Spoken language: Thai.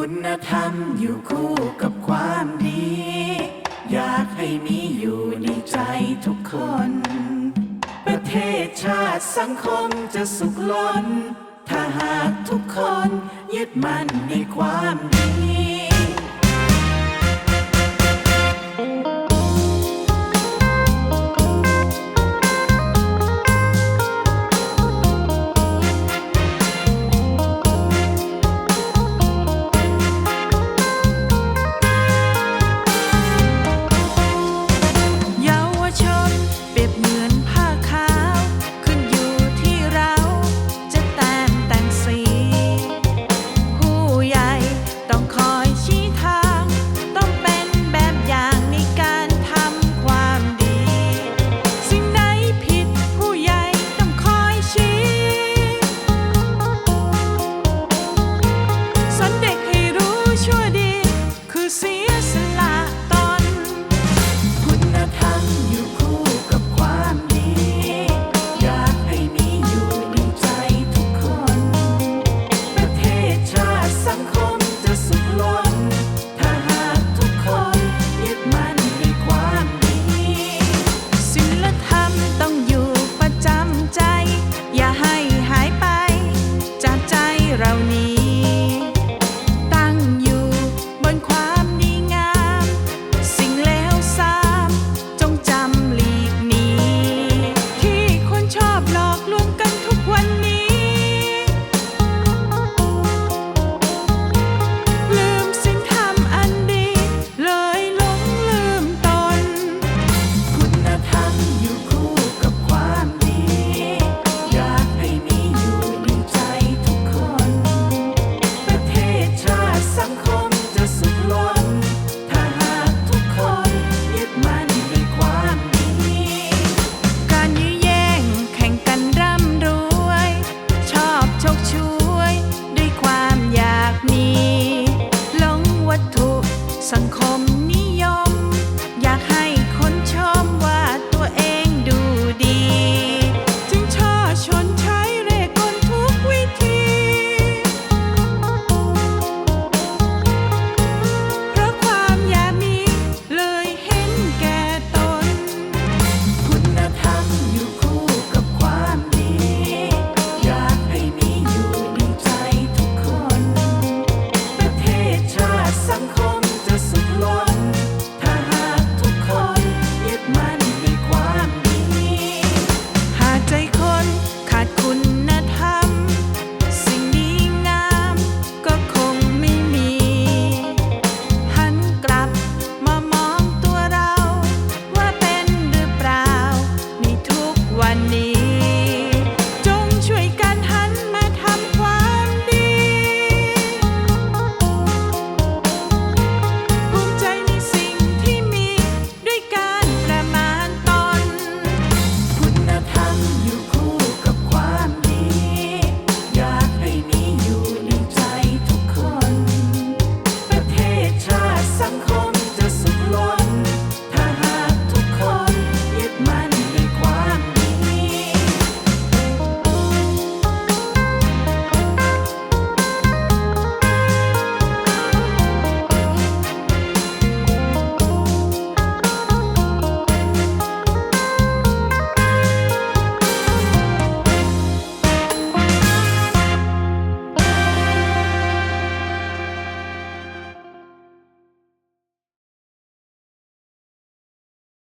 คุณธรรมอยู่คู่กับความดี อยากให้มีอยู่ในใจทุกคน ประเทศชาติสังคมจะสุขล้น ถ้าหากทุกคนยึดมั่นในความดี อบหลอกล